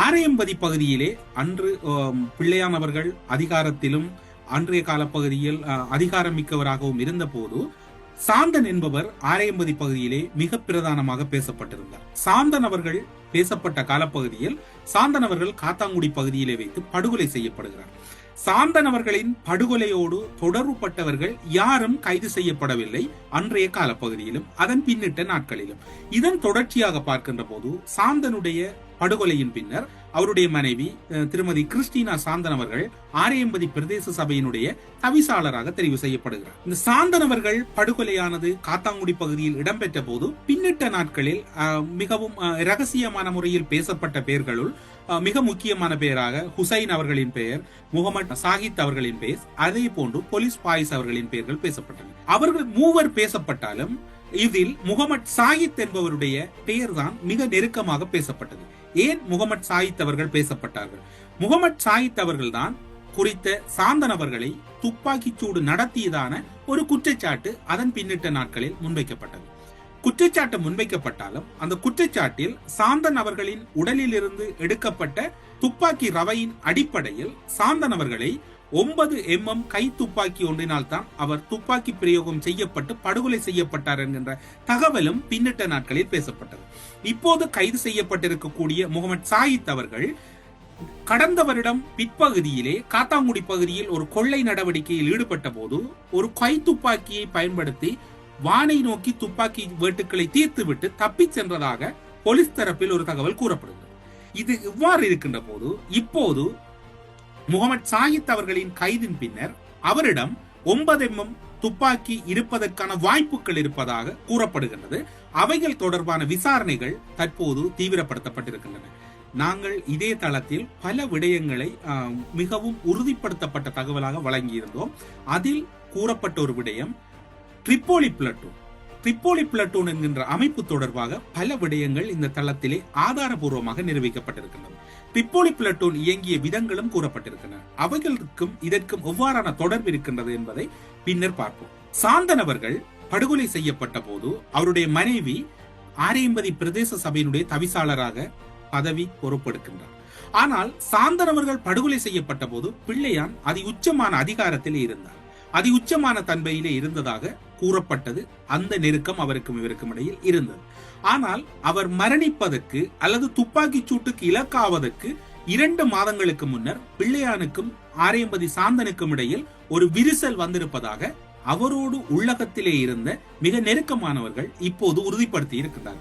ஆரையம்பதி பகுதியிலே அன்று பிள்ளையானவர்கள் அதிகாரத்திலும் அன்றைய காலப்பகுதியில் பகுதியில் அதிகாரம் மிக்கவராகவும் இருந்தபோது சாந்தன் என்பவர் ஆரையம்பதி பகுதியிலே மிக பிரதானமாக பேசப்பட்டிருந்தார். சாந்தன் அவர்கள் பேசப்பட்ட காலப்பகுதியில் சாந்தன் அவர்கள் காத்தாங்குடி பகுதியிலே வைத்து படுகொலை செய்யப்படுகிறார். சாந்தன் அவர்களின் படுகொலையோடு தொடர்புபட்டவர்கள் யாரும் கைது செய்யப்படவில்லை அன்றைய காலப்பகுதியிலும் அதன் பின்னிட்ட நாட்களிலும். இதன் தொடர்ச்சியாக பார்க்கின்ற போது சாந்தனுடைய படுகொலையின் பின்னர் அவருடைய மனைவி திருமதி கிறிஸ்டினா சாந்தன் அவர்கள் ஆரையம்பதி பிரதேச சபையினுடைய தவிசாளராக தெரிவு செய்யப்படுகிறார். இந்த சாந்தன் அவர்கள் படுகொலையானது காத்தாங்குடி பகுதியில் இடம்பெற்ற போது பின்னிட்ட நாட்களில் மிகவும் ரகசியமான முறையில் பேசப்பட்ட பெயர்களுள் அஹ், மிக முக்கியமான பெயராக ஹுசைன் அவர்களின் பெயர் முகமது சாகித் அவர்களின் பெயர் அதே போன்று போலீஸ் பாயிஸ் அவர்களின் பெயர்கள் பேசப்பட்டன. அவர்கள் மூவர் பேசப்பட்டாலும் இதில் முகமது சாகித் என்பவருடைய பெயர்தான் மிக நெருக்கமாக பேசப்பட்டது. ஏன் முகமது சாயித் அவர்கள் பேசப்பட்டார்கள்? முகமது சாயித் அவர்கள்தான் குறித்த சாந்தன் அவர்களை துப்பாக்கிச் சூடு நடத்தியதான ஒரு குற்றச்சாட்டு அதன் பின்னிட்ட நாட்களில் முன்வைக்கப்பட்டது. குற்றச்சாட்டு முன்வைக்கப்பட்டாலும் அந்த குற்றச்சாட்டில் சாந்தன் அவர்களின் உடலில் இருந்து எடுக்கப்பட்ட துப்பாக்கி ரவையின் அடிப்படையில் சாந்தன் அவர்களை ஒன்பது எம்எம் கை துப்பாக்கி ஒன்றினால் தான் அவர் துப்பாக்கி பிரயோகம் செய்யப்பட்டு படுகொலை செய்யப்பட்டார் என்கின்ற தகவலும் பின்னிட்ட நாட்களில் பேசப்பட்டது. இப்போது கைது செய்யப்பட்டிருக்கக்கூடிய முகமது சாயித் அவர்கள் கடந்த வருடம் பிற்பகுதியிலே காத்தாங்குடி பகுதியில் ஒரு கொள்ளை நடவடிக்கையில் ஈடுபட்ட போது ஒரு கை துப்பாக்கியை பயன்படுத்தி வானை நோக்கி துப்பாக்கி வேட்டுக்களை தீர்த்துவிட்டு தப்பிச் சென்றதாக போலீஸ் தரப்பில் ஒரு தகவல் கூறப்படுகிறது. இது இவ்வாறு இருக்கின்ற போது இப்போது முகமது சாயித் அவர்களின் கைதின் பின்னர் அவரிடம் ஒன்பது எம்எம் துப்பாக்கி இருப்பதற்கான வாய்ப்புகள் இருப்பதாக கூறப்படுகின்றது. அவைகள் தொடர்பான விசாரணைகள் தற்போது தீவிரப்படுத்தப்பட்டிருக்கின்றன. நாங்கள் இதே தளத்தில் பல விடயங்களை மிகவும் உறுதிப்படுத்தப்பட்ட தகவலாக வழங்கியிருந்தோம். அதில் கூறப்பட்ட ஒரு விடயம் ட்ரிப்போலி பிளட்டூன் திரிப்போலி பிளட்டூன் என்கின்ற அமைப்பு தொடர்பாக பல விடயங்கள் இந்த தளத்திலே ஆதாரபூர்வமாக நிரூபிக்கப்பட்டிருக்கின்றன. திரிப்போலி பிளட்டூன் இயங்கிய விதங்களும் கூறப்பட்டிருக்கின்றன. அவைகளுக்கும் இதற்கும் எவ்வாறான தொடர்பு இருக்கின்றது என்பதை பின்னர் பார்ப்போம். சாந்தன் அவர்கள் படுகொலை செய்யப்பட்ட போது அவருடைய மனைவி ஆரையம்பதி பிரதேச சபையினுடைய தவிசாளராக பதவி பொறுப்பெடுக்கின்றார். ஆனால் சாந்தன் அவர்கள் படுகொலை செய்யப்பட்ட போது பிள்ளையான் அதி உச்சமான அதிகாரத்திலே இருந்தார். அதி உச்சமான தன்மையிலே இருந்ததாக கூறப்பட்டது. அந்த நெருக்கம் அவருக்கும் இவருக்கும் இடையில் இருந்தது. ஆனால் அவர் மரணிப்பதற்கு அல்லது துப்பாக்கிச் சூட்டுக்கு இலக்காவதற்கு இரண்டு மாதங்களுக்கு முன்னர் பிள்ளையானுக்கும் ஆரையம்பதி சாந்தனுக்கும் இடையில் ஒரு விரிசல் வந்திருப்பதாக அவரோடு உள்ளகத்திலே இருந்த மிக நெருக்கமானவர்கள் இப்போது உறுதிப்படுத்தி இருக்கின்றனர்